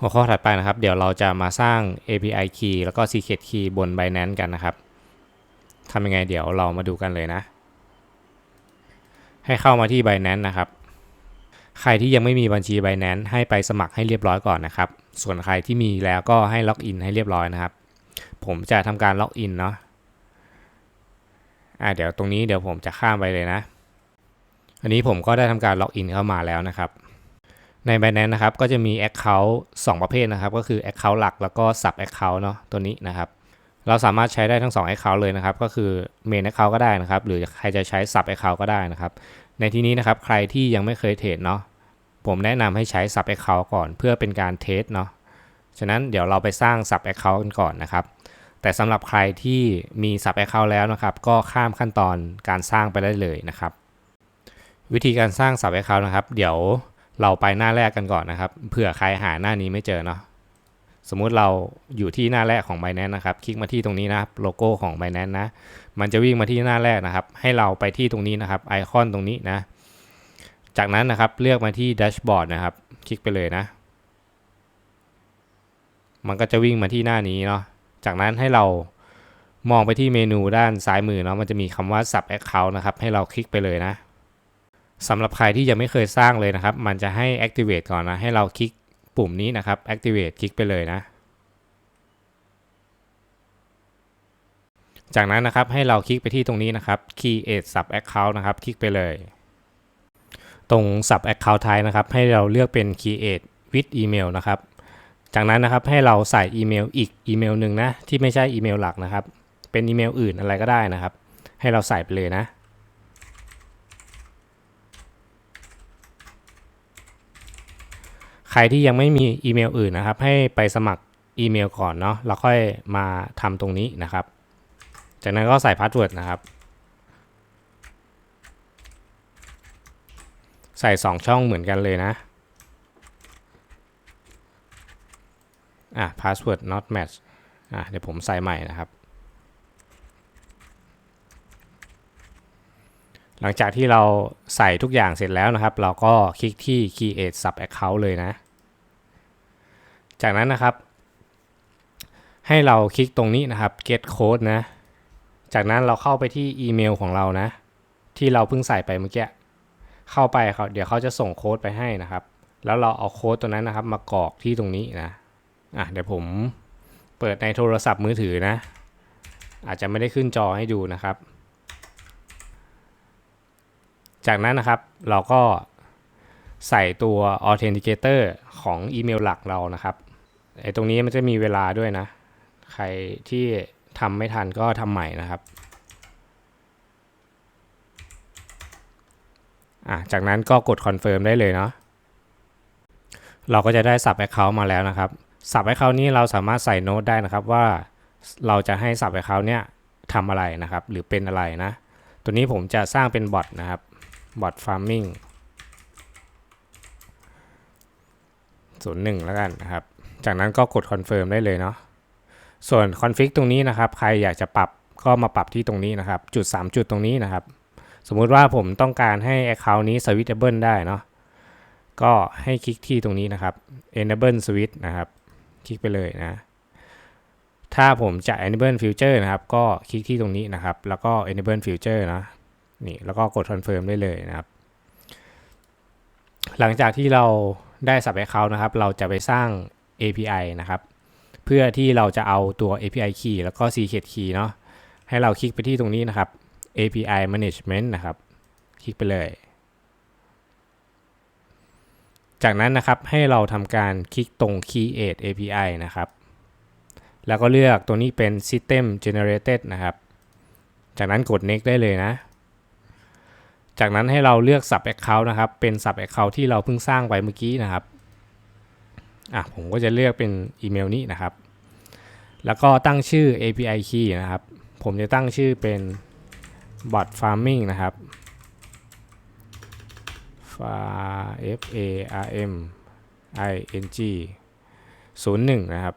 หัวข้อถัดไปนะครับ เดี๋ยวเราจะมาสร้าง API key แล้วก็ secret key บน Binance กันนะครับทำยังไงเดี๋ยวเรามาดูกันเลยนะ ให้เข้ามาที่ Binance นะครับ ใครที่ยังไม่มีบัญชี Binance ให้ไปสมัครให้เรียบร้อยก่อนนะครับ ส่วนใครที่มีแล้วก็ให้ล็อกอินให้เรียบร้อยนะครับ ผมจะทำการล็อกอินเนาะอ่าเดี๋ยวตรงนี้เดี๋ยวผมจะข้ามไปเลยนะ อันนี้ผมก็ได้ทำการล็อกอินเข้ามาแล้วนะครับ ใน Binance นะครับก็จะมี Account 2 ประเภทนะครับ ก็คือ Account หลักแล้วก็ Sub Account เนาะตัวนี้นะครับ เราสามารถใช้ได้ทั้ง 2 Account เลยนะครับ ก็คือ Main Account ก็ได้นะครับ หรือใครจะใช้ Sub Account ก็ได้นะครับ ในที่นี้นะครับใครที่ยังไม่เคยเทรดเนาะผมแนะนำให้ใช้ Sub Account ก่อนเพื่อเป็นการเทสเนาะฉะนั้นเดี๋ยวเราไปสร้าง Sub Account กันก่อนนะครับ แต่สำหรับใครที่มี Sub Account แล้วนะครับ ก็ข้ามขั้นตอนการสร้างไปได้เลยนะครับ วิธีการสร้าง Sub Account นะครับ เดี๋ยว เราไปหน้าแรกกันก่อนนะครับ เผื่อใครหาหน้านี้ไม่เจอเนาะสมมุติเราอยู่ที่หน้าแรกของ Binance นะครับ คลิกมาที่ตรงนี้นะครับ โลโก้ของ Binance นะ มันจะวิ่งมาที่หน้าแรกนะครับ ให้เราไปที่ตรงนี้นะครับ ไอคอนตรงนี้นะ จากนั้นนะครับเลือกมาที่แดชบอร์ดนะครับ คลิกไปเลยนะ มันก็จะวิ่งมาที่หน้านี้เนาะ จากนั้นให้เรามองไปที่เมนูด้านซ้ายมือเนาะ มันจะมีคำว่า Sub Account นะครับ ให้เราคลิกไปเลยนะ สำหรับใครที่ยังไม่เคยสร้างเลยนะครับ มันจะให้ activate ก่อนนะ ให้เราคลิกปุ่มนี้นะครับ activate คลิกไปเลยนะ จากนั้นนะครับให้เราคลิกไปที่ตรงนี้นะครับ create sub account นะครับ คลิกไปเลย ตรง sub account type นะครับ ให้เราเลือกเป็น create with email นะครับ จากนั้นนะครับให้เราใส่อีเมลอีกอีเมลหนึ่งนะที่ไม่ใช่อีเมลหลักนะครับ เป็นอีเมลอื่นอะไรก็ได้นะครับ ให้เราใส่ไปเลยนะ ใค รที่ยังไม่มีอีเมลอื่นนะครับ ให้ไปสมัครอีเมลก่อนเนาะแล้วค่อยมาทำตรงนี้นะครับ จากนั้นก็ใส่พาสเวิร์ดนะครับ ใส่ 2 ช่องเหมือนกันเลยนะอะ password not match อะเดี๋ยวผมใส่ใหม่นะครับ หลังจากที่เราใส่ทุกอย่างเสร็จแล้วนะครับ เราก็คลิกที่ create sub account เลยนะ จากนั้นนะครับ ให้เราคลิกตรงนี้นะครับ get code นะ จากนั้นเราเข้าไปที่อีเมลของเรานะ ที่เราเพิ่งใส่ไปเมื่อกี้เข้าไปเขาเดี๋ยวเขาจะส่งโค้ดไปให้นะครับ แล้วเราเอาโค้ดตัวนั้นนะครับ มากรอกที่ตรงนี้นะอะเดี๋ยวผมเปิดในโทรศัพท์มือถือนะ อาจจะไม่ได้ขึ้นจอให้ดูนะครับ จากนั้นนะครับเราก็ใส่ตัว authenticator ของอีเมลหลักเรานะครับ ไอ้ตรงนี้มันจะมีเวลาด้วยนะ ใครที่ทำไม่ทันก็ทำใหม่นะครับอะจากนั้นก็กด confirm ได้เลยเนาะเราก็จะได้ sub account มาแล้วนะครับ sub account นี้เราสามารถใส่โน้ตได้นะครับว่าเราจะให้ sub account เนี้ยทำอะไรนะครับ หรือเป็นอะไรนะ ตัวนี้ผมจะสร้างเป็นบอทนะครับบอท farming ศูนย์หนึ่งแล้วกันนะครับ จากนั้นก็กด confirm ได้เลยเนาะส่วน config ตรงนี้นะครับ ใครอยากจะปรับก็มาปรับที่ตรงนี้นะครับ จุด 3 จุดตรงนี้นะครับ สมมุติว่าผมต้องการให้ account นี้ switchable ได้เนาะก็ให้คลิกที่ตรงนี้นะครับ enable switch นะครับ คลิกไปเลยนะ ถ้าผมจะ enable future นะครับ ก็คลิกที่ตรงนี้นะครับ แล้วก็ enable future นะนี่แล้วก็กด confirm ได้เลยนะครับ หลังจากที่เราได้ sub account นะครับ เราจะไปสร้าง API นะครับ เพื่อที่เราจะเอาตัว API key แล้วก็ secret key เนาะให้เราคลิกไปที่ตรงนี้นะครับ API management นะครับ คลิกไปเลย จากนั้นนะครับให้เราทำการคลิกตรง create API นะครับ แล้วก็เลือกตัวนี้เป็น system generated นะครับ จากนั้นกด next ได้เลยนะจากนั้นให้เราเลือก sub account นะครับ เป็น sub account ที่เราเพิ่งสร้างไปเมื่อกี้นะครับ อะผมก็จะเลือกเป็นอีเมลนี้นะครับ แล้วก็ตั้งชื่อ API key นะครับ ผมจะตั้งชื่อเป็น bot farming นะครับ f a r m i n g 01 นะครับ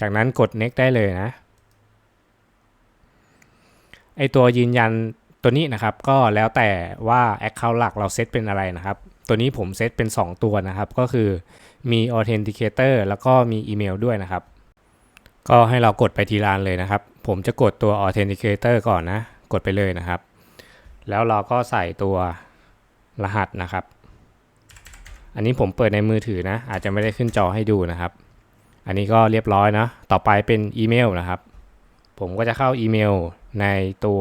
จากนั้นกด next ได้เลยนะ ไอตัวยืนยันตัวนี้นะครับก็แล้วแต่ว่า Account หลักเราเซตเป็นอะไรนะครับ ตัวนี้ผมเซตเป็น 2 ตัวนะครับ ก็คือมี Authenticator แล้วก็มีอีเมลด้วยนะครับ ก็ให้เรากดไปทีละอันเลยนะครับ ผมจะกดตัว Authenticator ก่อนนะ กดไปเลยนะครับ แล้วเราก็ใส่ตัวรหัสนะครับ อันนี้ผมเปิดในมือถือนะ อาจจะไม่ได้ขึ้นจอให้ดูนะครับ อันนี้ก็เรียบร้อยนะ ต่อไปเป็นอีเมลนะครับ ผมก็จะเข้าอีเมลในตัว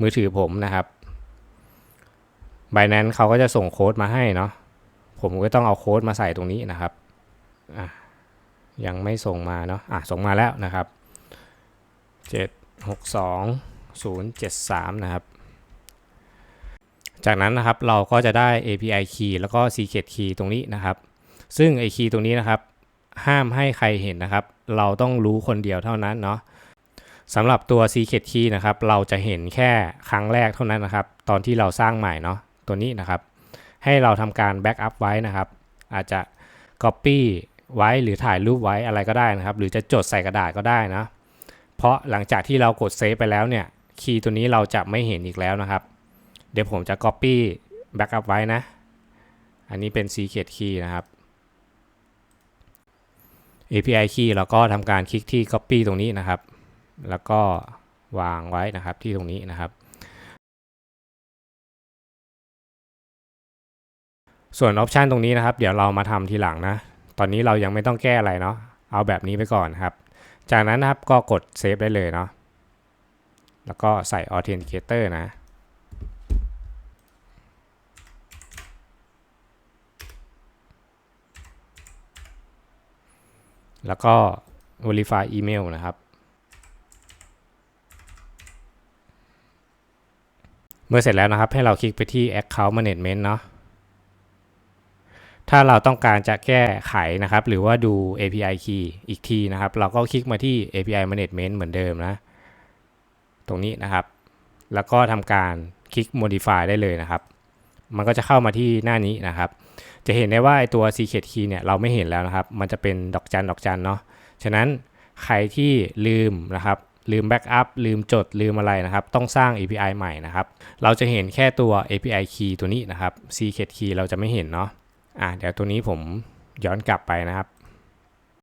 มือถือผมนะครับ Binance เขาก็จะส่งโค้ดมาให้เนาะผมก็ต้องเอาโค้ดมาใส่ตรงนี้นะครับยังไม่ส่งมาเนาะอะส่งมาแล้วนะครับ 762073 นะครับ จากนั้นนะครับเราก็จะได้ API key แล้วก็ secret key ตรงนี้นะครับ ซึ่งไอคีย์ตรงนี้นะครับ ห้ามให้ใครเห็นนะครับ เราต้องรู้คนเดียวเท่านั้นเนาะสำหรับตัว secret key นะครับ เราจะเห็นแค่ครั้งแรกเท่านั้นนะครับ ตอนที่เราสร้างใหม่เนาะ ตัวนี้นะครับ ให้เราทำการ backup ไว้นะครับ อาจจะ copy ไว้หรือถ่ายรูปไว้อะไรก็ได้นะครับ หรือจะจดใส่กระดาษก็ได้นะ เพราะหลังจากที่เรากดเซฟไปแล้วเนี่ยคีย์ตัวนี้เราจะไม่เห็นอีกแล้วนะครับ เดี๋ยวผมจะ copy backup ไว้นะ อันนี้เป็น secret key นะครับ API key เราก็ทำการคลิกที่ copy ตรงนี้นะครับ แล้วก็วางไว้นะครับที่ตรงนี้นะครับ ส่วนออปชันตรงนี้นะครับ เดี๋ยวเรามาทำทีหลังนะ ตอนนี้เรายังไม่ต้องแก้อะไรเนาะ เอาแบบนี้ไปก่อนครับ จากนั้นนะครับก็กดเซฟได้เลยเนาะ แล้วก็ใส่ Authenticator นะแล้วก็ verify email นะครับ เมื่อเสร็จแล้วนะครับ ให้เราคลิกไปที่ account management เนาะ ถ้าเราต้องการจะแก้ไขนะครับ หรือว่าดู API key อีกทีนะครับ เราก็คลิกมาที่ API management เหมือนเดิมนะ ตรงนี้นะครับ แล้วก็ทำการคลิก modify ได้เลยนะครับ มันก็จะเข้ามาที่หน้านี้นะครับ จะเห็นได้ว่าไอตัว secret key เนี่ยเราไม่เห็นแล้วนะครับ มันจะเป็นดอกจันดอกจันเนาะ ฉะนั้นใครที่ลืมนะครับลืมแบ็กอัพลืมจดลืมอะไรนะครับ ต้องสร้าง API ใหม่นะครับ เราจะเห็นแค่ตัว API key ตัวนี้นะครับ secret key เราจะไม่เห็นเนาะ อะเดี๋ยวตัวนี้ผมย้อนกลับไปนะครับ